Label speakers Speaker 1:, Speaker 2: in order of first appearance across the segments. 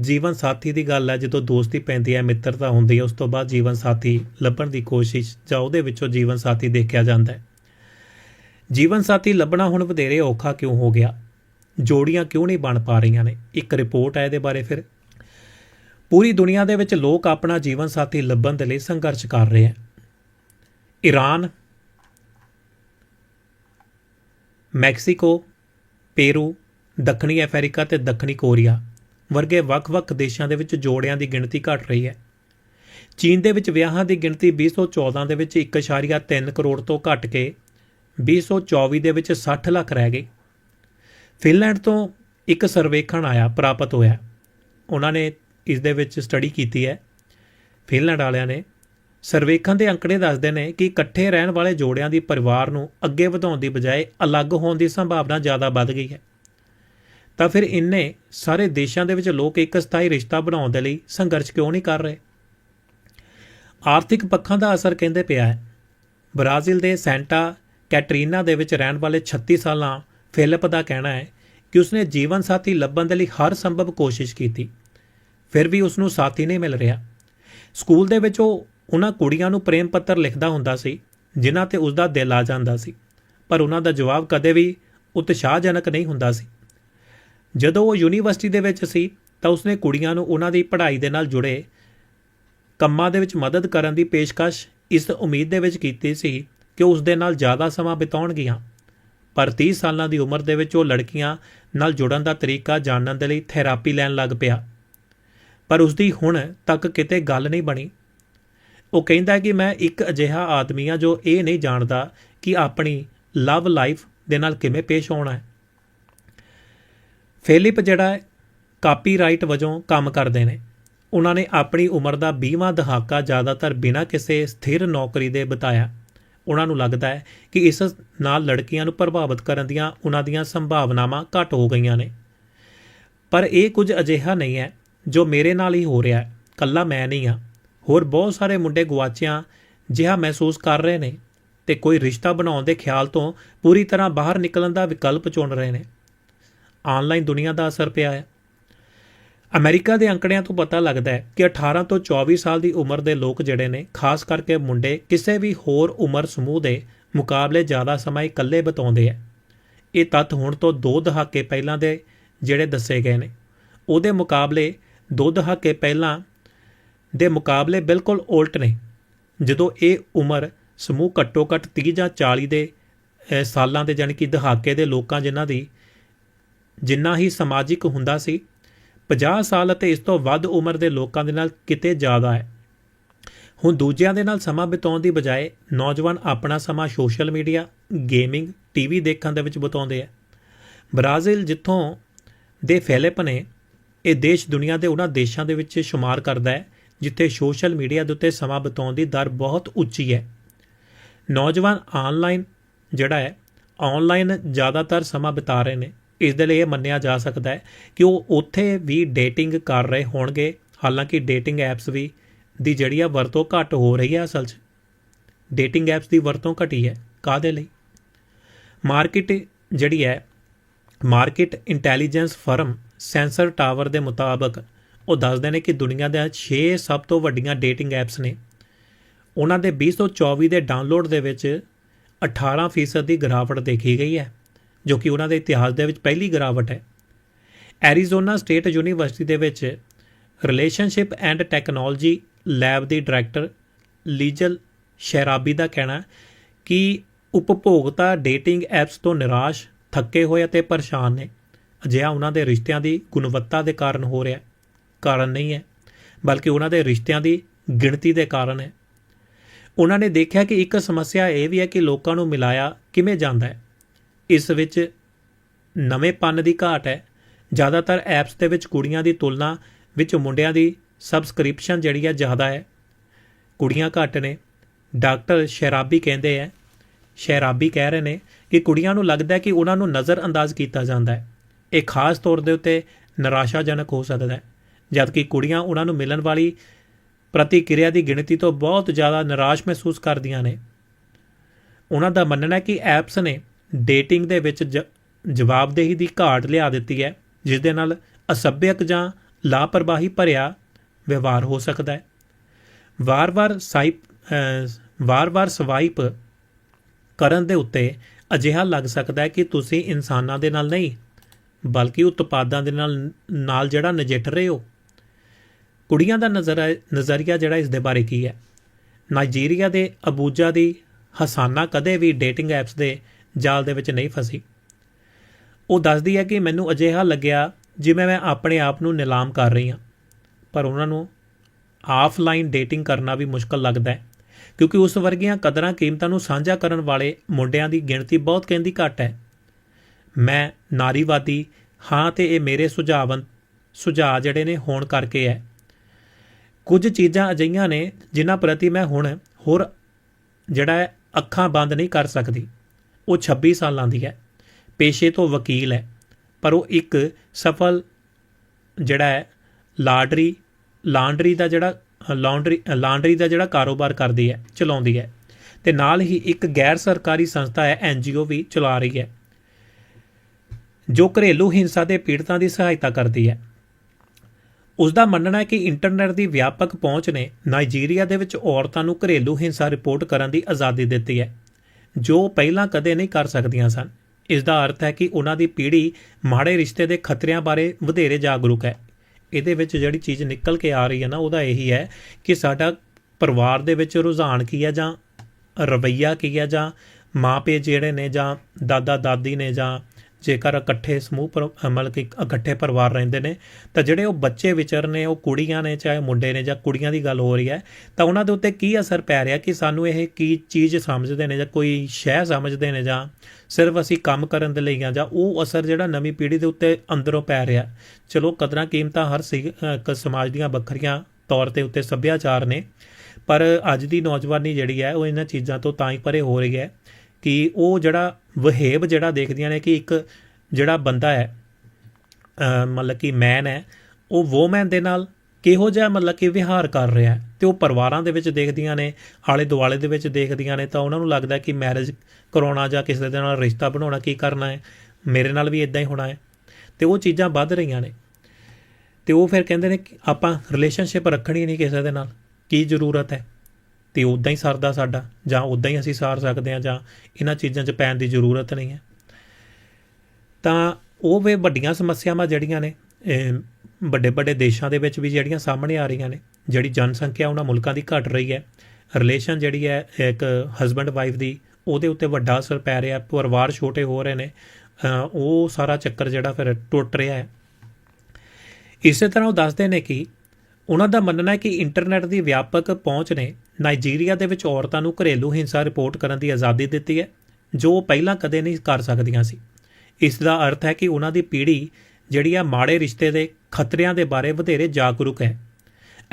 Speaker 1: ਜੀਵਨ ਸਾਥੀ ਦੀ ਗੱਲ ਹੈ, ਜਦੋਂ ਦੋਸਤੀ ਪੈਂਦੀ ਹੈ ਮਿੱਤਰਤਾ ਹੁੰਦੀ ਹੈ ਉਸ ਤੋਂ ਬਾਅਦ ਜੀਵਨ ਸਾਥੀ ਲੱਭਣ ਦੀ ਕੋਸ਼ਿਸ਼ ਜਾਂ ਉਹਦੇ ਵਿੱਚੋਂ ਜੀਵਨ ਸਾਥੀ ਦੇਖਿਆ ਜਾਂਦਾ ਹੈ। ਜੀਵਨ ਸਾਥੀ ਲੱਭਣਾ ਹੁਣ ਵਧੇਰੇ ਔਖਾ ਕਿਉਂ ਹੋ ਗਿਆ? ਜੋੜੀਆਂ ਕਿਉਂ ਨਹੀਂ ਬਣ ਪਾ ਰਹੀਆਂ ਨੇ? ਇੱਕ ਰਿਪੋਰਟ ਹੈ ਇਹਦੇ ਬਾਰੇ ਫਿਰ। ਪੂਰੀ ਦੁਨੀਆ ਦੇ ਵਿੱਚ ਲੋਕ ਆਪਣਾ ਜੀਵਨ ਸਾਥੀ ਲੱਭਣ ਦੇ ਲਈ ਸੰਘਰਸ਼ ਕਰ ਰਹੇ ਹਨ ਈਰਾਨ, ਮੈਕਸੀਕੋ, ਪੇਰੂ, ਦੱਖਣੀ ਅਫਰੀਕਾ ਤੇ ਦੱਖਣੀ ਕੋਰੀਆ ਵਰਗੇ ਵੱਖ-ਵੱਖ ਦੇਸ਼ਾਂ ਦੇ ਵਿੱਚ ਜੋੜਿਆਂ ਦੀ ਗਿਣਤੀ ਘਟ ਰਹੀ ਹੈ। ਚੀਨ ਦੇ ਵਿੱਚ ਵਿਆਹਾਂ ਦੀ ਗਿਣਤੀ 2014 ਦੇ ਵਿੱਚ 1.3 ਕਰੋੜ ਤੋਂ ਘਟ ਕੇ 2024 ਦੇ ਵਿੱਚ 60 ਲੱਖ ਰਹਿ ਗਈ ਫਿਨਲੈਂਡ ਤੋਂ ਇੱਕ ਸਰਵੇਖਣ ਆਇਆ, ਪ੍ਰਾਪਤ ਹੋਇਆ। ਉਹਨਾਂ ਨੇ ਇਸ ਦੇ ਵਿੱਚ ਸਟੱਡੀ ਕੀਤੀ ਹੈ। ਫਿਨਲੈਂਡ ਵਾਲਿਆਂ ਨੇ ਸਰਵੇਖਣ ਦੇ ਅੰਕੜੇ ਦੱਸਦੇ ਨੇ ਕਿ ਇਕੱਠੇ ਰਹਿਣ ਵਾਲੇ ਜੋੜਿਆਂ ਦੀ ਪਰਿਵਾਰ ਨੂੰ ਅੱਗੇ ਵਧਾਉਣ ਦੀ ਬਜਾਏ ਅਲੱਗ ਹੋਣ ਦੀ ਸੰਭਾਵਨਾ ਜ਼ਿਆਦਾ ਵੱਧ ਗਈ ਹੈ। ਤਾਂ ਫਿਰ ਇੰਨੇ ਸਾਰੇ ਦੇਸ਼ਾਂ ਦੇ ਵਿੱਚ ਲੋਕ ਇੱਕ ਸਥਾਈ ਰਿਸ਼ਤਾ ਬਣਾਉਣ ਦੇ ਲਈ ਸੰਘਰਸ਼ ਕਿਉਂ ਨਹੀਂ ਕਰ ਰਹੇ? ਆਰਥਿਕ ਪੱਖਾਂ ਦਾ ਅਸਰ ਕਹਿੰਦੇ ਪਿਆ ਹੈ। ਬ੍ਰਾਜ਼ੀਲ ਦੇ ਸੈਂਟਾ ਕੈਟਰੀਨਾ ਦੇ ਵਿੱਚ ਰਹਿਣ ਵਾਲੇ 36 ਸਾਲਾਂ ਫਿਲਿਪ ਦਾ ਕਹਿਣਾ ਹੈ ਕਿ ਉਸਨੇ ਜੀਵਨ ਸਾਥੀ ਲੱਭਣ ਦੇ ਲਈ ਹਰ ਸੰਭਵ ਕੋਸ਼ਿਸ਼ ਕੀਤੀ। ਫਿਰ ਵੀ ਉਸ ਨੂੰ ਸਾਥੀ ਨਹੀਂ ਮਿਲ ਰਿਹਾ। ਸਕੂਲ ਦੇ ਵਿੱਚ ਉਹ ਉਹਨਾਂ ਕੁੜੀਆਂ ਨੂੰ ਪ੍ਰੇਮ ਪੱਤਰ ਲਿਖਦਾ ਹੁੰਦਾ ਸੀ, ਜਿਨ੍ਹਾਂ ਤੇ ਉਸ ਦਾ ਦਿਲ ਆ ਜਾਂਦਾ ਸੀ। ਪਰ ਉਹਨਾਂ ਦਾ ਜਵਾਬ ਕਦੇ ਵੀ ਉਤਸ਼ਾਹਜਨਕ ਨਹੀਂ ਹੁੰਦਾ ਸੀ। ਜਦੋਂ ਉਹ ਯੂਨੀਵਰਸਿਟੀ ਦੇ ਵਿੱਚ ਸੀ, ਤਾਂ ਉਸਨੇ ਕੁੜੀਆਂ ਨੂੰ ਉਹਨਾਂ ਦੀ ਪੜ੍ਹਾਈ ਦੇ ਨਾਲ ਜੁੜੇ ਕੰਮਾਂ ਦੇ ਵਿੱਚ ਮਦਦ ਕਰਨ ਦੀ ਪੇਸ਼ਕਸ਼ ਇਸ ਉਮੀਦ ਦੇ ਵਿੱਚ ਕੀਤੀ ਸੀ ਕਿ ਉਸ ਦੇ ਨਾਲ ਜ਼ਿਆਦਾ ਸਮਾਂ ਬਿਤਾਉਣਗੀਆਂ। ਪਰ 30 ਸਾਲਾਂ ਦੀ ਉਮਰ ਦੇ ਵਿੱਚ ਉਹ ਲੜਕੀਆਂ ਨਾਲ ਜੁੜਨ ਦਾ ਤਰੀਕਾ ਜਾਣਨ ਦੇ ਲਈ ਥੈਰਾਪੀ ਲੈਣ ਲੱਗ ਪਿਆ। ਪਰ ਉਸ ਦੀ ਹੁਣ ਤੱਕ ਕਿਤੇ ਗੱਲ ਨਹੀਂ ਬਣੀ। ਉਹ ਕਹਿੰਦਾ ਕਿ ਮੈਂ ਇੱਕ ਅਜਿਹਾ ਆਦਮੀ ਆ ਜੋ ਇਹ ਨਹੀਂ ਜਾਣਦਾ ਕਿ ਆਪਣੀ ਲਵ ਲਾਈਫ ਦੇ ਨਾਲ ਕਿਵੇਂ ਪੇਸ਼ ਆਉਣਾ ਹੈ। ਫਿਲਿਪ ਜਿਹੜਾ ਕਾਪੀਰਾਈਟ ਵਜੋਂ ਕੰਮ ਕਰਦੇ ਨੇ, ਉਹਨਾਂ ਨੇ ਆਪਣੀ ਉਮਰ ਦਾ 20ਵਾਂ ਦਹਾਕਾ ਜ਼ਿਆਦਾਤਰ ਬਿਨਾਂ ਕਿਸੇ ਸਥਿਰ ਨੌਕਰੀ ਦੇ ਬਿਤਾਇਆ। ਉਹਨਾਂ ਨੂੰ ਲੱਗਦਾ ਹੈ ਕਿ ਇਸ ਨਾਲ ਲੜਕੀਆਂ ਨੂੰ ਪ੍ਰਭਾਵਿਤ ਕਰਨ ਦੀਆਂ ਉਹਨਾਂ ਦੀਆਂ ਸੰਭਾਵਨਾਵਾਂ ਘੱਟ ਹੋ ਗਈਆਂ ਨੇ। ਪਰ ਇਹ ਕੁਝ ਅਜਿਹਾ ਨਹੀਂ ਹੈ ਜੋ ਮੇਰੇ ਨਾਲ ਹੀ ਹੋ ਰਿਹਾ ਹੈ। ਕੱਲਾ ਮੈਂ ਨਹੀਂ ਹਾਂ। ਹੋਰ ਬਹੁਤ ਸਾਰੇ ਮੁੰਡੇ ਗਵਾਚਿਆਂ ਜਿਹਾ ਮਹਿਸੂਸ ਕਰ ਰਹੇ ਨੇ ਤੇ ਕੋਈ ਰਿਸ਼ਤਾ ਬਣਾਉਣ ਦੇ ਖਿਆਲ ਤੋਂ ਪੂਰੀ ਤਰ੍ਹਾਂ ਬਾਹਰ ਨਿਕਲਣ ਦਾ ਵਿਕਲਪ ਚੁਣ ਰਹੇ ਨੇ। ਆਨਲਾਈਨ ਦੁਨੀਆ ਦਾ ਅਸਰ ਪਿਆ ਹੈ। ਅਮਰੀਕਾ ਦੇ ਅੰਕੜਿਆਂ ਤੋਂ ਪਤਾ ਲੱਗਦਾ ਹੈ ਕਿ 18 ਤੋਂ 24 ਸਾਲ ਦੀ ਉਮਰ ਦੇ ਲੋਕ ਜਿਹੜੇ ਨੇ, ਖਾਸ ਕਰਕੇ ਮੁੰਡੇ, ਕਿਸੇ ਵੀ ਹੋਰ ਉਮਰ ਸਮੂਹ ਦੇ ਮੁਕਾਬਲੇ ਜ਼ਿਆਦਾ ਸਮਾਂ ਇਕੱਲੇ ਬਿਤਾਉਂਦੇ ਆ ਇਹ ਤੱਥ ਹੁਣ ਤੋਂ 2 ਦਹਾਕੇ ਪਹਿਲਾਂ ਦੇ ਜਿਹੜੇ ਦੱਸੇ ਗਏ ਨੇ। ਉਹਦੇ ਮੁਕਾਬਲੇ 2 ਦਹਾਕੇ ਪਹਿਲਾਂ ਦੇ ਮੁਕਾਬਲੇ ਬਿਲਕੁਲ ਉਲਟ ਨੇ। ਜਦੋਂ ਇਹ ਉਮਰ ਸਮੂਹ ਘੱਟੋ ਘੱਟ 30 ਜਾਂ 40 ਦੇ ਸਾਲਾਂ ਦੇ ਜਾਣੀ ਕਿ ਦਹਾਕੇ ਦੇ ਲੋਕਾਂ ਜਿਨ੍ਹਾਂ ਦੀ ਜਿੰਨਾ ਹੀ ਸਮਾਜਿਕ ਹੁੰਦਾ ਸੀ 50 ਸਾਲ ਅਤੇ ਇਸ ਤੋਂ ਵੱਧ ਉਮਰ ਦੇ ਲੋਕਾਂ ਦੇ ਨਾਲ ਕਿਤੇ ਜ਼ਿਆਦਾ ਹੈ। ਹੁਣ ਦੂਜਿਆਂ ਦੇ ਨਾਲ ਸਮਾਂ ਬਿਤਾਉਣ ਦੀ ਬਜਾਏ ਨੌਜਵਾਨ ਆਪਣਾ ਸਮਾਂ ਸੋਸ਼ਲ ਮੀਡੀਆ, ਗੇਮਿੰਗ, ਟੀਵੀ ਦੇਖਣ ਦੇ ਵਿੱਚ ਬਿਤਾਉਂਦੇ ਆ। ਬ੍ਰਾਜ਼ੀਲ ਜਿੱਥੋਂ ਦੇ ਫਿਲਿਪ ਨੇ, ਇਹ ਦੇਸ਼ ਦੁਨੀਆ ਦੇ ਉਹਨਾਂ ਦੇਸ਼ਾਂ ਦੇ ਵਿੱਚ ਸ਼ੁਮਾਰ ਕਰਦਾ ਹੈ, ਜਿੱਥੇ ਸੋਸ਼ਲ ਮੀਡੀਆ ਦੇ ਉੱਤੇ ਸਮਾਂ ਬਿਤਾਉਣ ਦੀ ਦਰ ਬਹੁਤ ਉੱਚੀ ਹੈ। ਨੌਜਵਾਨ ਆਨਲਾਈਨ ਜਿਹੜਾ ਹੈ, ਆਨਲਾਈਨ ਜ਼ਿਆਦਾਤਰ ਸਮਾਂ ਬਿਤਾ ਰਹੇ ਨੇ। ਇਸ ਦੇ ਲਈ ਇਹ ਮੰਨਿਆ ਜਾ ਸਕਦਾ ਹੈ ਕਿ ਉਹ ਉੱਥੇ ਵੀ ਡੇਟਿੰਗ ਕਰ ਰਹੇ ਹੋਣਗੇ। ਹਾਲਾਂਕਿ ਡੇਟਿੰਗ ਐਪਸ ਵੀ ਦੀ ਜਿਹੜੀ ਆ ਵਰਤੋਂ ਘੱਟ ਹੋ ਰਹੀ ਹੈ ਅਸਲ 'ਚ। ਡੇਟਿੰਗ ਐਪਸ ਦੀ ਵਰਤੋਂ ਘਟੀ ਹੈ ਕਾਦੇ ਲਈ? ਮਾਰਕੀਟ ਜਿਹੜੀ ਹੈ market intelligence firm Sensor Tower ਦੇ ਮੁਤਾਬਕ ਉਹ ਦੱਸਦੇ ਨੇ ਕਿ ਦੁਨੀਆ ਦੇ 6 ਸਭ ਤੋਂ ਵੱਡੀਆਂ ਡੇਟਿੰਗ ਐਪਸ ਨੇ। ਉਹਨਾਂ ਦੇ 2024 ਦੇ ਡਾਊਨਲੋਡ ਦੇ ਵਿੱਚ 18% ਦੀ ਗਿਰਾਵਟ ਦੇਖੀ ਗਈ ਹੈ। ਜੋ ਕਿ ਉਹਨਾਂ ਦੇ ਇਤਿਹਾਸ ਦੇ ਵਿੱਚ ਪਹਿਲੀ ਗਿਰਾਵਟ ਹੈ। ਐਰੀਜ਼ੋਨਾ ਸਟੇਟ ਯੂਨੀਵਰਸਿਟੀ ਦੇ ਵਿੱਚ ਰਿਲੇਸ਼ਨਸ਼ਿਪ ਐਂਡ ਟੈਕਨੋਲੋਜੀ ਲੈਬ ਦੀ ਡਾਇਰੈਕਟਰ ਲੀਜਲ ਸ਼ੈਰਾਬੀ ਦਾ ਕਹਿਣਾ ਕਿ ਉਪਭੋਗਤਾ ਡੇਟਿੰਗ ਐਪਸ ਤੋਂ ਨਿਰਾਸ਼, ਥੱਕੇ ਹੋਏ ਅਤੇ ਪਰੇਸ਼ਾਨ ਨੇ। ਅਜਿਹਾ ਉਹਨਾਂ ਦੇ ਰਿਸ਼ਤਿਆਂ ਦੀ ਗੁਣਵੱਤਾ ਦੇ ਕਾਰਨ ਹੋ ਰਿਹਾ ਕਾਰਨ ਨਹੀਂ ਹੈ, ਬਲਕਿ ਉਹਨਾਂ ਦੇ ਰਿਸ਼ਤਿਆਂ ਦੀ ਗਿਣਤੀ ਦੇ ਕਾਰਨ ਹੈ। ਉਹਨਾਂ ਨੇ ਦੇਖਿਆ ਕਿ ਇੱਕ ਸਮੱਸਿਆ ਇਹ ਵੀ ਹੈ ਕਿ ਲੋਕਾਂ ਨੂੰ ਮਿਲਾਇਆ ਕਿਵੇਂ ਜਾਂਦਾ ਹੈ। ਇਸ ਵਿੱਚ ਨਵੇਂ ਪੰਨ ਦੀ ਘਾਟ ਹੈ। ਜ਼ਿਆਦਾਤਰ ਐਪਸ ਦੇ ਵਿੱਚ ਕੁੜੀਆਂ ਦੀ ਤੁਲਨਾ ਵਿੱਚ ਮੁੰਡਿਆਂ ਦੀ ਸਬਸਕ੍ਰਿਪਸ਼ਨ ਜਿਹੜੀ ਹੈ ਜ਼ਿਆਦਾ ਹੈ। ਕੁੜੀਆਂ ਘੱਟ ਨੇ। ਡਾਕਟਰ ਸ਼ੈਰਾਬੀ ਕਹਿੰਦੇ ਆ ਸ਼ੈਰਾਬੀ ਕਹਿ ਰਹੇ ਨੇ ਕਿ ਕੁੜੀਆਂ ਨੂੰ ਲੱਗਦਾ ਹੈ ਕਿ ਉਹਨਾਂ ਨੂੰ ਨਜ਼ਰ ਅੰਦਾਜ਼ ਕੀਤਾ ਜਾਂਦਾ ਹੈ। ਇਹ ਖਾਸ ਤੌਰ ਦੇ ਉੱਤੇ ਨਿਰਾਸ਼ਾਜਨਕ ਹੋ ਸਕਦਾ ਹੈ, ਜਦਕਿ ਕੁੜੀਆਂ ਉਹਨਾਂ ਨੂੰ ਮਿਲਣ ਵਾਲੀ ਪ੍ਰਤੀਕਿਰਿਆ ਦੀ ਗਿਣਤੀ ਤੋਂ ਬਹੁਤ ਜ਼ਿਆਦਾ ਨਿਰਾਸ਼ ਮਹਿਸੂਸ ਕਰਦੀਆਂ ਨੇ। ਉਹਨਾਂ ਦਾ ਮੰਨਣਾ ਹੈ ਕਿ ਐਪਸ ਨੇ ਡੇਟਿੰਗ ਦੇ ਵਿੱਚ ਜ- ਜਵਾਬਦੇਹੀ ਦੀ ਘਾਟ ਲਿਆ ਦਿੱਤੀ ਹੈ ਜਿਸ ਦੇ ਨਾਲ ਅਸੱਭਿਅਕ ਜਾਂ ਲਾਪਰਵਾਹੀ ਭਰਿਆ ਵਿਵਹਾਰ ਹੋ ਸਕਦਾ ਹੈ। ਵਾਰ-ਵਾਰ ਸਾਈਪ ਵਾਰ-ਵਾਰ ਸਵਾਈਪ ਕਰਨ ਦੇ ਉੱਤੇ ਅਜਿਹਾ ਲੱਗ ਸਕਦਾ ਹੈ ਕਿ ਤੁਸੀਂ ਇਨਸਾਨਾਂ ਦੇ ਨਾਲ ਨਹੀਂ, ਬਲਕਿ ਉਤਪਾਦਾਂ ਦੇ ਨਾਲ ਨਾਲ ਜਿਹੜਾ ਨਜਿੱਠ ਰਹੇ ਹੋ। ਕੁੜੀਆਂ ਦਾ ਨਜ਼ਰ, ਨਜ਼ਰੀਆ ਜਿਹੜਾ ਇਸ ਦੇ ਬਾਰੇ ਕੀ ਹੈ? ਨਾਈਜੀਰੀਆ ਦੇ ਅਬੂਜਾ ਦੀ ਹਸਾਨਾ ਕਦੇ ਵੀ ਡੇਟਿੰਗ ਐਪਸ ਦੇ ਜਾਲ ਦੇ ਵਿੱਚ ਨਹੀਂ ਫਸੀ। ਉਹ ਦੱਸਦੀ ਹੈ ਕਿ ਮੈਨੂੰ ਅਜਿਹਾ ਲੱਗਿਆ ਜਿਵੇਂ ਮੈਂ ਆਪਣੇ ਆਪ ਨੂੰ ਨਿਲਾਮ ਕਰ ਰਹੀ ਹਾਂ। ਪਰ ਉਹਨਾਂ ਨੂੰ ਆਫਲਾਈਨ ਡੇਟਿੰਗ ਕਰਨਾ ਵੀ ਮੁਸ਼ਕਲ ਲੱਗਦਾ ਹੈ, ਕਿਉਂਕਿ ਉਸ ਵਰਗੀਆਂ ਕਦਰਾਂ ਕੀਮਤਾਂ ਨੂੰ ਸਾਂਝਾ ਕਰਨ ਵਾਲੇ ਮੁੰਡਿਆਂ ਦੀ ਗਿਣਤੀ ਬਹੁਤ ਕਹਿੰਦੀ ਘੱਟ ਹੈ। ਮੈਂ ਨਾਰੀਵਾਦੀ, ਹਾਂ ਤੇ ਇਹ ਮੇਰੇ ਸੁਝਾਵਨ, ਸੁਝਾਅ ਜਿਹੜੇ ਨੇ ਹੋਣ ਕਰਕੇ ਹੈ। ਕੁਝ ਚੀਜ਼ਾਂ ਅਜਈਆਂ ਨੇ ਜਿਨ੍ਹਾਂ ਪ੍ਰਤੀ ਮੈਂ ਹੁਣ ਹੋਰ ਜਿਹੜਾ ਅੱਖਾਂ ਬੰਦ ਨਹੀਂ ਕਰ ਸਕਦੀ। ਉਹ 26 ਸਾਲਾਂ ਦੀ ਹੈ। ਪੇਸ਼ੇ ਤੋਂ ਵਕੀਲ ਹੈ। ਪਰ ਉਹ ਇੱਕ ਸਫਲ ਜਿਹੜਾ ਹੈ ਲਾਡਰੀ ਲਾਂਡਰੀ ਦਾ ਜਿਹੜਾ, ਲਾਂਡਰੀ ਲਾਂਡਰੀ ਦਾ ਜਿਹੜਾ ਕਾਰੋਬਾਰ ਕਰਦੀ ਹੈ, ਚਲਾਉਂਦੀ ਹੈ। ਤੇ ਨਾਲ ਹੀ ਇੱਕ ਗੈਰ ਸਰਕਾਰੀ ਸੰਸਥਾ ਹੈ ਐਨਜੀਓ ਵੀ ਚਲਾ ਰਹੀ ਹੈ। ਜੋ ਘਰੇਲੂ ਹਿੰਸਾ ਦੇ ਪੀੜਤਾਂ ਦੀ ਸਹਾਇਤਾ ਕਰਦੀ ਹੈ। ਉਸ ਦਾ ਮੰਨਣਾ ਹੈ ਕਿ ਇੰਟਰਨੈਟ ਦੀ ਵਿਆਪਕ ਪਹੁੰਚ ਨੇ ਨਾਈਜੀਰੀਆ ਦੇ ਵਿੱਚ ਔਰਤਾਂ ਨੂੰ ਘਰੇਲੂ ਹਿੰਸਾ ਰਿਪੋਰਟ ਕਰਨ ਦੀ ਆਜ਼ਾਦੀ ਦਿੱਤੀ ਹੈ। ਜੋ ਪਹਿਲਾਂ ਕਦੇ ਨਹੀਂ ਕਰ ਸਕਦੀਆਂ ਸਨ। ਇਸ ਦਾ ਅਰਥ ਹੈ ਕਿ ਉਹਨਾਂ ਦੀ ਪੀੜ੍ਹੀ ਮਾੜੇ ਰਿਸ਼ਤੇ ਦੇ ਖਤਰਿਆਂ ਬਾਰੇ ਵਧੇਰੇ ਜਾਗਰੂਕ ਹੈ। ਇਹਦੇ ਵਿੱਚ ਜਿਹੜੀ ਚੀਜ਼ ਨਿਕਲ ਕੇ ਆ ਰਹੀ ਹੈ ਨਾ, ਉਹਦਾ ਇਹੀ ਹੈ ਕਿ ਸਾਡਾ ਪਰਿਵਾਰ ਦੇ ਵਿੱਚ ਰੁਝਾਨ ਕੀ ਹੈ ਜਾਂ ਰਵਈਆ ਕੀ ਹੈ ਜਾਂ ਮਾਪੇ ਜਿਹੜੇ ਨੇ ਜਾਂ ਦਾਦਾ ਦਾਦੀ ਨੇ ਜਾਂ ਜੇਕਰ ਇਕੱਠੇ ਸਮੂਹ ਪਰ ਮਤਲਬ ਕਿ ਇਕੱਠੇ ਪਰਿਵਾਰ ਰਹਿੰਦੇ ਨੇ, ਤਾਂ ਜਿਹੜੇ ਉਹ ਬੱਚੇ ਵਿਚਰ ਨੇ, ਉਹ ਕੁੜੀਆਂ ਨੇ, ਚਾਹੇ ਮੁੰਡੇ ਨੇ ਜਾਂ ਕੁੜੀਆਂ ਦੀ ਗੱਲ ਹੋ ਰਹੀ ਹੈ, ਤਾਂ ਉਹਨਾਂ ਦੇ ਉੱਤੇ ਕੀ ਅਸਰ ਪੈ ਰਿਹਾ ਕਿ ਸਾਨੂੰ ਇਹ ਕੀ ਚੀਜ਼ ਸਮਝਦੇ ਨੇ ਜਾਂ ਕੋਈ ਸ਼ੈ ਸਮਝਦੇ ਨੇ ਜਾਂ ਸਿਰਫ ਅਸੀਂ ਕੰਮ ਕਰਨ ਦੇ ਲਈ ਆ ਜਾਂ ਉਹ ਅਸਰ ਜਿਹੜਾ ਨਵੀਂ ਪੀੜ੍ਹੀ ਦੇ ਉੱਤੇ ਅੰਦਰੋਂ ਪੈ ਰਿਹਾ। ਚਲੋ, ਕਦਰਾਂ ਕੀਮਤਾਂ ਹਰ ਸੀ- ਸਮਾਜ ਦੀਆਂ ਵੱਖਰੀਆਂ ਤੌਰ ਤੇ ਉੱਤੇ ਸੱਭਿਆਚਾਰ ਨੇ, ਪਰ ਅੱਜ ਦੀ ਨੌਜਵਾਨੀ ਜਿਹੜੀ ਹੈ, ਉਹ ਇਹਨਾਂ ਚੀਜ਼ਾਂ ਤੋਂ ਤਾਂ ਹੀ ਪਰੇ ਹੋ ਰਹੀ ਹੈ ਕਿ ਉਹ ਜਿਹੜਾ ਵਹੇਬ ਜਿਹੜਾ ਦੇਖਦੀਆਂ ਨੇ ਕਿ ਇੱਕ ਜਿਹੜਾ ਬੰਦਾ ਹੈ ਮਤਲਬ ਕਿ ਮੈਨ ਹੈ, ਉਹ ਵੋਮੈਨ ਦੇ ਨਾਲ ਕਿਹੋ ਜਿਹਾ ਮਤਲਬ ਕਿ ਵਿਹਾਰ ਕਰ ਰਿਹਾ ਹੈ ਤੇ ਉਹ ਪਰਿਵਾਰਾਂ ਦੇ ਵਿੱਚ ਦੇਖਦੀਆਂ ਨੇ ਆਲੇ ਦੁਆਲੇ ਦੇ ਵਿੱਚ ਦੇਖਦੀਆਂ ਨੇ, ਤਾਂ ਉਹਨਾਂ ਨੂੰ ਲੱਗਦਾ ਕਿ ਮੈਰਿਜ ਕਰਾਉਣਾ ਜਾਂ ਕਿਸੇ ਦੇ ਨਾਲ ਰਿਸ਼ਤਾ ਬਣਾਉਣਾ ਕੀ ਕਰਨਾ ਹੈ, ਮੇਰੇ ਨਾਲ ਵੀ ਇਦਾਂ ਹੀ ਹੋਣਾ ਹੈ, ਤੇ ਉਹ ਚੀਜ਼ਾਂ ਵੱਧ ਰਹੀਆਂ ਨੇ। ਤੇ ਉਹ ਫਿਰ ਕਹਿੰਦੇ ਨੇ ਕਿ ਆਪਾਂ ਰਿਲੇਸ਼ਨਸ਼ਿਪ ਰੱਖਣੀ ਨਹੀਂ ਕਿਸੇ ਦੇ ਨਾਲ, ਕੀ ਜ਼ਰੂਰਤ ਹੈ? ਤੇ ਉਦਾਂ ਹੀ ਸਰਦਾ ਸਾਡਾ, ਜਾਂ ਉਦਾਂ ਹੀ ਅਸੀਂ ਸਾਰ ਸਕਦੇ ਹਾਂ, ਜਾਂ ਇਹਨਾਂ ਚੀਜ਼ਾਂ 'ਚ ਪੈਣ ਦੀ ਜ਼ਰੂਰਤ ਨਹੀਂ ਹੈ। ਤਾਂ ਉਹ ਵੇ ਵੱਡੀਆਂ ਸਮੱਸਿਆਵਾਂ ਜਿਹੜੀਆਂ ਨੇ ਵੱਡੇ ਵੱਡੇ ਦੇਸ਼ਾਂ ਦੇ ਵਿੱਚ ਵੀ ਜਿਹੜੀਆਂ ਸਾਹਮਣੇ ਆ ਰਹੀਆਂ ਨੇ, ਜਿਹੜੀ ਜਨਸੰਖਿਆ ਉਹਨਾਂ ਮੁਲਕਾਂ ਦੀ ਘਟ ਰਹੀ ਹੈ। ਰਿਲੇਸ਼ਨ ਜਿਹੜੀ ਹੈ, ਇੱਕ ਹਸਬੰਡ ਵਾਈਫ ਦੀ, ਉਹਦੇ ਉੱਤੇ ਵੱਡਾ ਅਸਰ ਪੈ ਰਿਹਾ, ਪਰਿਵਾਰ ਛੋਟੇ ਹੋ ਰਹੇ ਨੇ ਉਹ ਸਾਰਾ ਚੱਕਰ ਜਿਹੜਾ ਫਿਰ ਟੁੱਟ ਰਿਹਾ ਹੈ। ਇਸੇ ਤਰ੍ਹਾਂ ਉਹ ਦੱਸਦੇ ਨੇ ਕਿ ਉਹਨਾਂ ਦਾ ਮੰਨਣਾ ਹੈ ਕਿ ਇੰਟਰਨੈਟ ਦੀ ਵਿਆਪਕ ਪਹੁੰਚ ਨੇ ਨਾਈਜੀਰੀਆ ਦੇ ਵਿੱਚ ਔਰਤਾਂ ਨੂੰ ਘਰੇਲੂ ਹਿੰਸਾ ਰਿਪੋਰਟ ਕਰਨ ਦੀ ਆਜ਼ਾਦੀ ਦਿੱਤੀ ਹੈ, ਜੋ ਉਹ ਪਹਿਲਾਂ ਕਦੇ ਨਹੀਂ ਕਰ ਸਕਦੀਆਂ ਸੀ। ਇਸ ਦਾ ਅਰਥ ਹੈ ਕਿ ਉਹਨਾਂ ਦੀ ਪੀੜ੍ਹੀ, ਜਿਹੜੀ ਆ ਮਾੜੇ ਰਿਸ਼ਤੇ ਦੇ ਖਤਰਿਆਂ ਦੇ ਬਾਰੇ ਵਧੇਰੇ ਜਾਗਰੂਕ ਹੈ।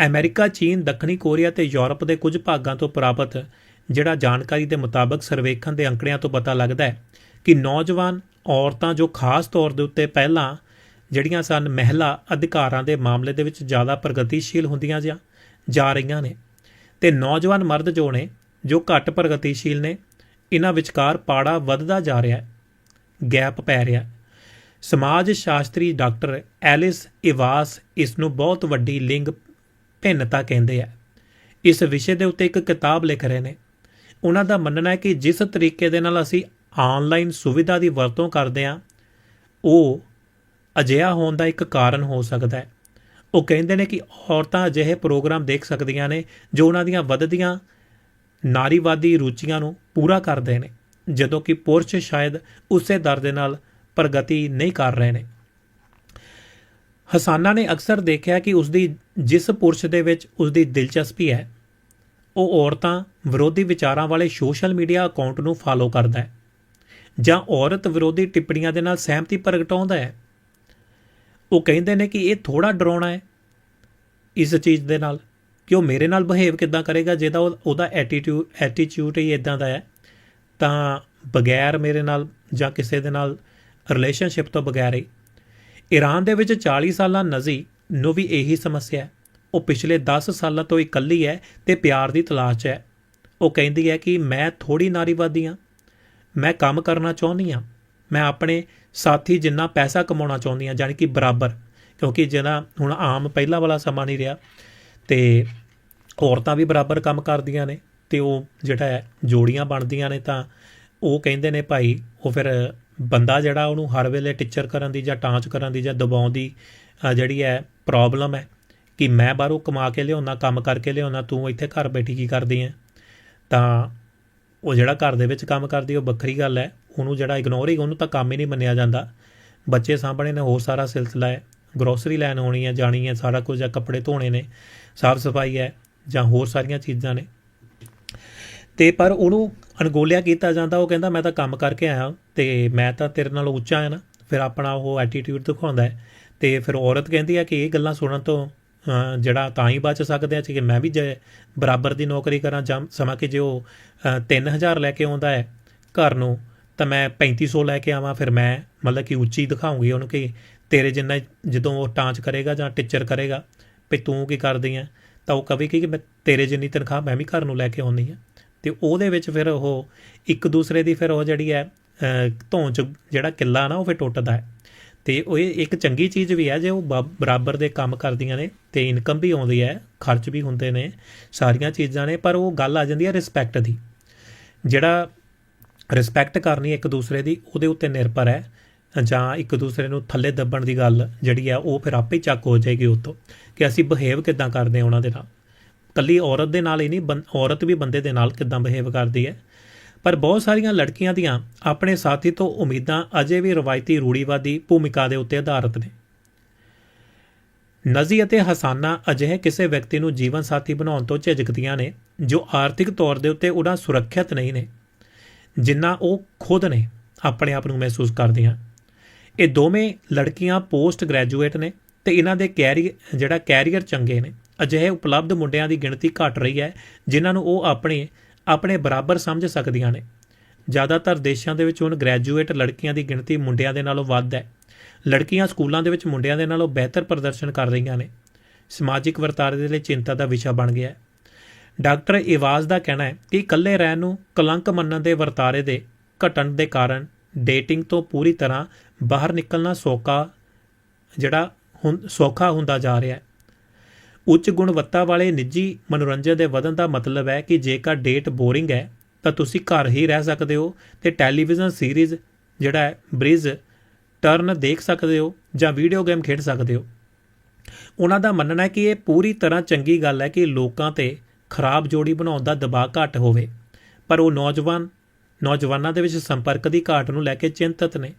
Speaker 1: ਅਮਰੀਕਾ, ਚੀਨ, ਦੱਖਣੀ ਕੋਰੀਆ ਤੇ ਯੂਰਪ ਦੇ ਕੁਝ ਭਾਗਾਂ ਤੋਂ ਪ੍ਰਾਪਤ ਜਿਹੜਾ ਜਾਣਕਾਰੀ ਦੇ ਮੁਤਾਬਕ ਸਰਵੇਖਣ ਦੇ ਅੰਕੜਿਆਂ ਤੋਂ ਪਤਾ ਲੱਗਦਾ ਹੈ ਕਿ ਨੌਜਵਾਨ ਔਰਤਾਂ ਜੋ ਖਾਸ ਤੌਰ ਦੇ ਉੱਤੇ ਪਹਿਲਾਂ ਜਿਹੜੀਆਂ ਸਨ ਮਹਿਲਾ ਅਧਿਕਾਰਾਂ ਦੇ ਮਾਮਲੇ ਦੇ ਵਿੱਚ ਜ਼ਿਆਦਾ ਪ੍ਰਗਤੀਸ਼ੀਲ ਹੁੰਦੀਆਂ ਜਾਂ ਜਾ ਰਹੀਆਂ ਨੇ ਤੇ ਨੌਜਵਾਨ ਮਰਦ ਜੋ ਨੇ, ਜੋ ਘੱਟ ਪ੍ਰਗਤੀਸ਼ੀਲ ਨੇ ਇਹਨਾਂ ਵਿਚਕਾਰ ਪਾੜਾ ਵੱਧਦਾ ਜਾ ਰਿਹਾ ਹੈ, ਗੈਪ ਪੈ ਰਿਹਾ ਹੈ। ਸਮਾਜ ਸ਼ਾਸਤਰੀ ਡਾਕਟਰ ਐਲਿਸ ਇਵਾਸ ਇਸ ਨੂੰ ਬਹੁਤ ਵੱਡੀ ਲਿੰਗ ਭਿੰਨਤਾ ਕਹਿੰਦੇ ਆ। ਇਸ ਵਿਸ਼ੇ ਦੇ ਉੱਤੇ ਇੱਕ ਕਿਤਾਬ ਲਿਖ ਰਹੇ ਨੇ। ਉਹਨਾਂ ਦਾ ਮੰਨਣਾ ਹੈ ਕਿ ਜਿਸ ਤਰੀਕੇ ਦੇ ਨਾਲ ਅਸੀਂ ਆਨਲਾਈਨ ਸੁਵਿਧਾ ਦੀ ਵਰਤੋਂ ਕਰਦੇ ਹਾਂ, ਉਹ ਅਜਿਹਾ ਹੋਣ ਦਾ ਇੱਕ ਕਾਰਨ ਹੋ ਸਕਦਾ ਹੈ। ਉਹ ਕਹਿੰਦੇ ਨੇ ਕਿ ਔਰਤਾਂ ਅਜਿਹੇ ਪ੍ਰੋਗਰਾਮ ਦੇਖ ਸਕਦੀਆਂ ਨੇ ਜੋ ਉਹਨਾਂ ਦੀਆਂ ਵੱਧਦੀਆਂ ਨਾਰੀਵਾਦੀ ਰੁਚੀਆਂ ਨੂੰ ਪੂਰਾ ਕਰਦੇ ਨੇ, ਜਦੋਂ ਕਿ ਪੁਰਸ਼ ਸ਼ਾਇਦ ਉਸੇ ਦਰ ਦੇ ਨਾਲ ਪ੍ਰਗਤੀ ਨਹੀਂ ਕਰ ਰਹੇ ਨੇ। ਹਸਾਨਾ ਨੇ ਅਕਸਰ ਦੇਖਿਆ ਕਿ ਉਸ ਦੀ ਜਿਸ ਪੁਰਸ਼ ਦੇ ਵਿੱਚ ਉਸ ਦੀ ਦਿਲਚਸਪੀ ਹੈ, ਉਹ ਔਰਤਾਂ ਵਿਰੋਧੀ ਵਿਚਾਰਾਂ ਵਾਲੇ ਸੋਸ਼ਲ ਮੀਡੀਆ ਅਕਾਊਂਟ ਨੂੰ ਫਾਲੋ ਕਰਦਾ ਹੈ ਜਾਂ ਔਰਤ ਵਿਰੋਧੀ ਟਿੱਪਣੀਆਂ ਦੇ ਨਾਲ ਸਹਿਮਤੀ ਪ੍ਰਗਟਾਉਂਦਾ ਹੈ। ਉਹ ਕਹਿੰਦੇ ਨੇ ਕਿ ਇਹ ਥੋੜਾ ਡਰਾਉਣਾ ਹੈ ਇਸ ਚੀਜ਼ ਦੇ ਨਾਲ। ਕਿ ਉਹ ਮੇਰੇ ਨਾਲ ਬਿਹੇਵ ਕਿੱਦਾਂ ਕਰੇਗਾ? ਜਿਹਦਾ ਉਹ- ਉਹਦਾ ਐਟੀਟਿਊਡ ਐਟੀਟਿਊਡ ਹੀ ਇਦਾਂ ਦਾ ਹੈ। ਤਾਂ ਬਗੈਰ ਮੇਰੇ ਨਾਲ ਜਾਂ ਕਿਸੇ ਦੇ ਨਾਲ ਰਿਲੇਸ਼ਨਸ਼ਿਪ ਤੋਂ ਬਗੈਰ ਹੀ। ਈਰਾਨ ਦੇ ਵਿੱਚ 40 ਸਾਲਾਂ ਨਜ਼ੀ ਨੂੰ ਵੀ ਇਹੀ ਸਮੱਸਿਆ ਹੈ। ਉਹ ਪਿਛਲੇ 10 ਸਾਲਾਂ ਤੋਂ ਇਕੱਲੀ ਹੈ ਤੇ ਪਿਆਰ ਦੀ ਤਲਾਸ਼ 'ਚ ਹੈ। ਉਹ ਕਹਿੰਦੀ ਹੈ ਕਿ ਮੈਂ ਥੋੜੀ ਨਾਰੀਵਾਦੀ ਹਾਂ। ਮੈਂ ਕੰਮ ਕਰਨਾ ਚਾਹੁੰਦੀ ਹਾਂ। ਮੈਂ ਆਪਣੇ ਸਾਥੀ ਜਿੰਨਾ ਪੈਸਾ ਕਮਾਉਣਾ ਚਾਹੁੰਦੀਆਂ ਹਾਂ ਜਾਣੀ ਕਿ ਬਰਾਬਰ, ਕਿਉਂਕਿ ਜਿਹੜਾ ਹੁਣ ਆਮ ਪਹਿਲਾਂ ਵਾਲਾ ਸਮਾਂ ਨਹੀਂ ਰਿਹਾ, ਤੇ ਔਰਤਾਂ ਵੀ ਬਰਾਬਰ ਕੰਮ ਕਰਦੀਆਂ ਨੇ, ਤੇ ਉਹ ਜਿਹੜਾ ਹੈ, ਜੋੜੀਆਂ ਬਣਦੀਆਂ ਨੇ ਤਾਂ ਉਹ ਕਹਿੰਦੇ ਨੇ ਭਾਈ, ਉਹ ਫਿਰ ਬੰਦਾ ਜਿਹੜਾ ਉਹਨੂੰ ਹਰ ਵੇਲੇ ਟੀਚਰ ਕਰਨ ਦੀ ਜਾਂ ਟਾਂਚ ਕਰਨ ਦੀ ਜਾਂ ਦਬਾਉਣ ਦੀ ਜਿਹੜੀ ਹੈ ਪ੍ਰੋਬਲਮ ਹੈ, ਕਿ ਮੈਂ ਬਾਹਰੋਂ ਕਮਾ ਕੇ ਲਿਆਉਣਾ ਕੰਮ ਕਰਕੇ ਲਿਆਉਣਾ ਤੂੰ ਇੱਥੇ ਘਰ ਬੈਠੀ ਕੀ ਕਰਦੀ ਹੈ? ਤਾਂ ਉਹ ਜਿਹੜਾ ਘਰ ਦੇ ਵਿੱਚ ਕੰਮ ਕਰਦੀ, ਉਹ ਵੱਖਰੀ ਗੱਲ ਹੈ। ਉਹਨੂੰ ਜਿਹੜਾ ਇਗਨੋਰ ਹੀ, ਉਹਨੂੰ ਤਾਂ ਕੰਮ ਹੀ ਨਹੀਂ ਮੰਨਿਆ ਜਾਂਦਾ। ਬੱਚੇ ਸਾਂਭਣੇ ਨੇ, ਹੋਰ ਸਾਰਾ ਸਿਲਸਿਲਾ ਹੈ। ਗਰੋਸਰੀ ਲੈਣ ਆਉਣੀ ਹੈ, ਜਾਣੀ ਹੈ, ਸਾਰਾ ਕੁਝ ਜਾਂ ਕੱਪੜੇ ਧੋਣੇ ਨੇ, ਸਾਫ਼ ਸਫ਼ਾਈ ਹੈ, ਜਾਂ ਹੋਰ ਸਾਰੀਆਂ ਚੀਜ਼ਾਂ ਨੇ। ਤੇ ਪਰ ਉਹਨੂੰ ਅਣਗੋਲਿਆ ਕੀਤਾ ਜਾਂਦਾ, ਉਹ ਕਹਿੰਦਾ, ਮੈਂ ਤਾਂ ਕੰਮ ਕਰਕੇ ਆਇਆ ਤੇ ਮੈਂ ਤਾਂ ਤੇਰੇ ਨਾਲੋਂ ਉੱਚਾ ਹਾਂ ਨਾ। ਫਿਰ ਆਪਣਾ ਉਹ ਐਟੀਟਿਊਡ ਦਿਖਾਉਂਦਾ ਹੈ। ਤੇ ਫਿਰ ਔਰਤ ਕਹਿੰਦੀ ਹੈ ਕਿ ਇਹ ਗੱਲਾਂ ਸੁਣਨ ਤੋਂ ਜਿਹੜਾ ਤਾਂ ਹੀ ਬਚ ਸਕਦੇ ਆ ਕਿ ਮੈਂ ਵੀ ਜੇ ਬਰਾਬਰ ਦੀ ਨੌਕਰੀ ਕਰਾਂ ਜਾਂ ਸਮਾਂ ਕਿ ਜੇ ਉਹ ਅ, 3000 ਲੈ ਕੇ ਆਉਂਦਾ ਹੈ ਘਰ ਨੂੰ ਤਾਂ ਮੈਂ 3500 ਲੈ ਕੇ ਆਵਾਂ ਫਿਰ ਮੈਂ ਮਤਲਬ ਕਿ ਉੱਚੀ ਦਿਖਾਉਂਗੀ ਉਹਨੂੰ ਕਿ ਤੇਰੇ ਜਿੰਨਾ ਜਦੋਂ ਉਹ ਟਾਂਚ ਕਰੇਗਾ ਜਾਂ ਟੀਚਰ ਕਰੇਗਾ ਵੀ ਤੂੰ ਕੀ ਕਰਦੀ ਆ ਤਾਂ ਉਹ ਕਵੇ ਕਿ ਮੈਂ ਤੇਰੇ ਜਿੰਨੀ ਤਨਖਾਹ ਮੈਂ ਵੀ ਘਰ ਨੂੰ ਲੈ ਕੇ ਆਉਂਦੀ ਆ ਤੇ ਉਹਦੇ ਵਿੱਚ ਫਿਰ ਉਹ ਇੱਕ ਦੂਸਰੇ ਦੀ ਫਿਰ ਉਹ ਜਿਹੜੀ ਹੈ ਅ, ਚ ਜਿਹੜਾ ਕਿੱਲਾ ਨਾ ਉਹ ਫਿਰ ਟੁੱਟਦਾ ਹੈ। ਤੇ ਉਹ ਇਹ ਇੱਕ ਚੰਗੀ ਚੀਜ਼ ਵੀ ਹੈ, ਜੇ ਉਹ ਬ- ਬਰਾਬਰ ਦੇ ਕੰਮ ਕਰਦੀਆਂ ਨੇ ਤੇ ਇਨਕਮ ਵੀ ਆਉਂਦੀ ਹੈ, ਖਰਚ ਵੀ ਹੁੰਦੇ ਨੇ, ਸਾਰੀਆਂ ਚੀਜ਼ਾਂ ਨੇ, ਪਰ ਉਹ ਗੱਲ ਆ ਜਾਂਦੀ ਹੈ ਰਿਸਪੈਕਟ ਦੀ। ਜਿਹੜਾ ਰਿਸਪੈਕਟ ਕਰਨੀ ਇੱਕ ਦੂਸਰੇ ਦੀ, ਉਹਦੇ ਉੱਤੇ ਨਿਰਭਰ ਹੈ। ਜਾਂ ਇੱਕ ਦੂਸਰੇ ਨੂੰ ਥੱਲੇ ਦੱਬਣ ਦੀ ਗੱਲ ਜਿਹੜੀ ਆ ਉਹ ਫਿਰ ਆਪੇ ਚੱਕ ਹੋ ਜਾਏਗੀ ਉਤੋਂ ਕਿ ਅਸੀਂ ਬਿਹੇਵ ਕਿਦਾਂ ਕਰਦੇ ਹਾਂ ਉਹਨਾਂ ਦੇ ਨਾਲ। ਕੱਲੀ ਔਰਤ ਦੇ ਨਾਲ ਹੀ ਨਹੀਂ, ਬੰ- ਔਰਤ ਵੀ ਬੰਦੇ ਦੇ ਨਾਲ ਕਿਦਾਂ ਬਿਹੇਵ ਕਰਦੀ ਹੈ। ਪਰ ਬਹੁਤ ਸਾਰੀਆਂ ਲੜਕੀਆਂ ਦੀਆਂ ਆਪਣੇ ਸਾਥੀ ਤੋਂ ਉਮੀਦਾਂ ਅਜੇ ਵੀ ਰਵਾਇਤੀ ਰੂੜੀਵਾਦੀ ਭੂਮਿਕਾ ਦੇ ਉੱਤੇ ਆਧਾਰਿਤ ਨੇ। ਨਜ਼ੀ ਅਤੇ ਹਸਾਨਾ ਅਜਿਹੇ ਕਿਸੇ ਵਿਅਕਤੀ ਨੂੰ ਜੀਵਨ ਸਾਥੀ ਬਣਾਉਣ ਤੋਂ ਝਿਜਕਦੀਆਂ ਨੇ, ਜੋ ਆਰਥਿਕ ਤੌਰ ਦੇ ਉੱਤੇ ਉਹਨਾਂ ਸੁਰੱਖਿਅਤ ਨਹੀਂ ਨੇ, ਜਿੰਨਾ ਉਹ ਖੁਦ ਨੇ, ਆਪਣੇ ਆਪ ਨੂੰ ਮਹਿਸੂਸ ਕਰਦੀਆਂ। ਇਹ ਦੋਵੇਂ ਲੜਕੀਆਂ ਪੋਸਟ ਗ੍ਰੈਜੂਏਟ ਨੇ ਤੇ ਇਹਨਾਂ ਦੇ ਕੈਰੀਅਰ ਜਿਹੜਾ ਕੈਰੀਅਰ ਚੰਗੇ ਨੇ। ਅਜਿਹੇ ਉਪਲਬਧ ਮੁੰਡਿਆਂ ਦੀ ਗਿਣਤੀ ਘਟ ਰਹੀ ਹੈ, ਜਿਨ੍ਹਾਂ ਨੂੰ ਉਹ ਆਪਣੇ ਆਪਣੇ ਬਰਾਬਰ ਸਮਝ ਸਕਦੀਆਂ ਨੇ। ਜ਼ਿਆਦਾਤਰ ਦੇਸ਼ਾਂ ਦੇ ਵਿੱਚ ਹੁਣ ਗ੍ਰੈਜੂਏਟ ਲੜਕੀਆਂ ਦੀ ਗਿਣਤੀ ਮੁੰਡਿਆਂ ਦੇ ਨਾਲੋਂ ਵੱਧ ਹੈ। ਲੜਕੀਆਂ ਸਕੂਲਾਂ ਦੇ ਵਿੱਚ ਮੁੰਡਿਆਂ ਦੇ ਨਾਲੋਂ ਬਿਹਤਰ ਪ੍ਰਦਰਸ਼ਨ ਕਰ ਰਹੀਆਂ ਨੇ। ਸਮਾਜਿਕ ਵਰਤਾਰੇ ਦੇ ਲਈ ਚਿੰਤਾ ਦਾ ਵਿਸ਼ਾ ਬਣ ਗਿਆ ਹੈ। ਡਾਕਟਰ ਇਵਾਜ਼ ਦਾ ਕਹਿਣਾ ਹੈ ਕਿ ਇਕੱਲੇ ਰਹਿਣ ਨੂੰ ਕਲੰਕ ਮੰਨਣ ਦੇ ਵਰਤਾਰੇ ਦੇ ਘਟਣ ਦੇ ਕਾਰਨ ਡੇਟਿੰਗ ਤੋਂ ਪੂਰੀ ਤਰ੍ਹਾਂ ਬਾਹਰ ਨਿਕਲਣਾ ਸੌਖਾ ਜਿਹੜਾ ਹੁਣ ਸੌਖਾ ਹੁੰਦਾ ਜਾ ਰਿਹਾ ਹੈ। ਉੱਚ ਗੁਣਵੱਤਾ ਵਾਲੇ ਨਿੱਜੀ ਮਨੋਰੰਜਨ ਦੇ ਵਧਣ ਦਾ ਮਤਲਬ ਹੈ ਕਿ ਜੇਕਰ ਡੇਟ ਬੋਰਿੰਗ ਹੈ, ਤਾਂ ਤੁਸੀਂ ਘਰ ਹੀ ਰਹਿ ਸਕਦੇ ਹੋ ਤੇ ਟੈਲੀਵਿਜ਼ਨ ਸੀਰੀਜ਼ ਜਿਹੜਾ ਹੈ, ਬ੍ਰਿਜ ਟਰਨ ਦੇਖ ਸਕਦੇ ਹੋ ਜਾਂ ਵੀਡੀਓ ਗੇਮ ਖੇਡ ਸਕਦੇ ਹੋ। ਉਹਨਾਂ ਦਾ ਮੰਨਣਾ ਹੈ ਕਿ ਇਹ ਪੂਰੀ ਤਰ੍ਹਾਂ ਚੰਗੀ ਗੱਲ ਹੈ ਕਿ ਲੋਕਾਂ ਤੇ ਖਰਾਬ ਜੋੜੀ ਬਣਾਉਣ ਦਾ ਦਬਾਅ ਘੱਟ ਹੋਵੇ। ਪਰ ਉਹ ਨੌਜਵਾਨ, ਨੌਜਵਾਨਾਂ ਦੇ ਵਿੱਚ ਸੰਪਰਕ ਦੀ ਘਾਟ ਨੂੰ ਲੈ ਕੇ ਚਿੰਤਤ ਨੇ।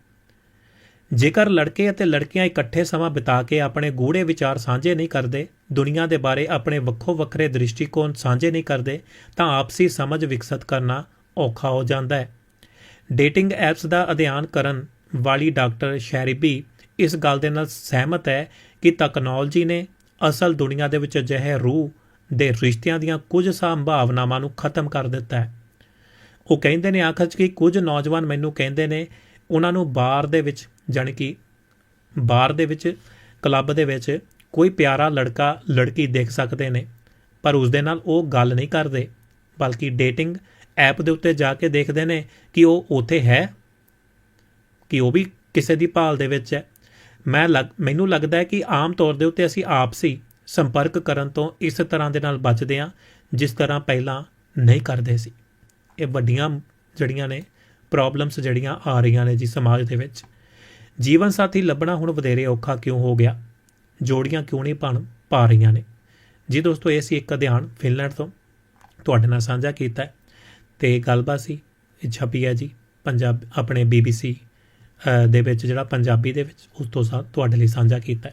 Speaker 1: ਜੇਕਰ ਲੜਕੇ ਅਤੇ ਲੜਕੀਆਂ ਇਕੱਠੇ ਸਮਾਂ ਬਿਤਾ ਕੇ ਆਪਣੇ ਗੂੜੇ ਵਿਚਾਰ ਸਾਂਝੇ ਨਹੀਂ ਕਰਦੇ, ਦੁਨੀਆ ਦੇ ਬਾਰੇ ਆਪਣੇ ਵੱਖੋ ਵੱਖਰੇ ਦ੍ਰਿਸ਼ਟੀਕੋਣ ਸਾਂਝੇ ਨਹੀਂ ਕਰਦੇ, ਤਾਂ ਆਪਸੀ ਸਮਝ ਵਿਕਸਿਤ ਕਰਨਾ ਔਖਾ ਹੋ ਜਾਂਦਾ ਹੈ। ਡੇਟਿੰਗ ਐਪਸ ਦਾ ਅਧਿਐਨ ਕਰਨ ਵਾਲੀ ਡਾਕਟਰ ਸ਼ੈਰੀਬੀ ਇਸ ਗੱਲ ਦੇ ਨਾਲ ਸਹਿਮਤ ਹੈ ਕਿ ਤਕਨਾਲੋਜੀ ਨੇ ਅਸਲ ਦੁਨੀਆ ਦੇ ਵਿੱਚ ਅਜਿਹੇ ਰੂਹ ਦੇ ਰਿਸ਼ਤਿਆਂ ਦੀਆਂ ਕੁਝ ਸੰਭਾਵਨਾਵਾਂ ਨੂੰ ਖਤਮ ਕਰ ਦਿੱਤਾ ਹੈ। ਉਹ ਕਹਿੰਦੇ ਨੇ, ਆਖਰ 'ਚ ਕਿ ਕੁਝ ਨੌਜਵਾਨ ਮੈਨੂੰ ਕਹਿੰਦੇ ਨੇ, ਉਹਨਾਂ ਨੂੰ ਬਾਰ ਦੇ ਵਿੱਚ ਜਾਣੀ ਕਿ ਬਾਰ ਦੇ ਵਿੱਚ, ਕਲੱਬ ਦੇ ਵਿੱਚ ਕੋਈ ਪਿਆਰਾ ਲੜਕਾ, ਲੜਕੀ ਦੇਖ ਸਕਦੇ ਨੇ, ਪਰ ਉਸ ਦੇ ਨਾਲ ਉਹ ਗੱਲ ਨਹੀਂ ਕਰਦੇ, ਬਲਕਿ ਡੇਟਿੰਗ ਐਪ ਦੇ ਉੱਤੇ ਜਾ ਕੇ ਦੇਖਦੇ ਨੇ ਕਿ ਉਹ ਉੱਥੇ ਹੈ, ਕਿ ਉਹ ਵੀ ਕਿਸੇ ਦੀ ਭਾਲ ਦੇ ਵਿੱਚ ਹੈ। ਮੈਂ ਲੱਗ- ਮੈਨੂੰ ਲੱਗਦਾ ਹੈ ਕਿ ਆਮ ਤੌਰ ਦੇ ਉੱਤੇ ਅਸੀਂ ਆਪਸੀ ਸੰਪਰਕ ਕਰਨ ਤੋਂ ਇਸ ਤਰ੍ਹਾਂ ਦੇ ਨਾਲ ਬਚਦੇ ਹਾਂ, ਜਿਸ ਤਰ੍ਹਾਂ ਪਹਿਲਾਂ ਨਹੀਂ ਕਰਦੇ ਸੀ। ਇਹ ਵੱਡੀਆਂ ਜੜੀਆਂ ਨੇ ਪ੍ਰੋਬਲਮਸ ਜਿਹੜੀਆਂ ਆ ਰਹੀਆਂ ਨੇ ਜੀ ਸਮਾਜ ਦੇ ਵਿੱਚ। ਜੀਵਨ ਸਾਥੀ ਲੱਭਣਾ ਹੁਣ ਵਧੇਰੇ ਔਖਾ ਕਿਉਂ ਹੋ ਗਿਆ? ਜੋੜੀਆਂ ਕਿਉਂ ਨਹੀਂ ਬਣ ਪਾ ਰਹੀਆਂ ਨੇ? ਜੀ ਦੋਸਤੋ, ਇਹ ਸੀ ਇੱਕ ਅਧਿਆਨ ਫਿਨਲੈਂਡ ਤੋਂ। ਤੁਹਾਡੇ ਨਾਲ ਸਾਂਝਾ ਕੀਤਾ ਹੈ। ਤੇ ਗੱਲਬਾਤ ਸੀ ਛਪੀ ਹੈ ਜੀ, ਪੰਜਾਬ, ਆਪਣੇ BBC ਦੇ ਵਿੱਚ, ਜਿਹੜਾ ਪੰਜਾਬੀ ਦੇ ਵਿੱਚ, ਉਸ ਤੋਂ ਸਾ, ਤੁਹਾਡੇ ਲਈ ਸਾਂਝਾ ਕੀਤਾ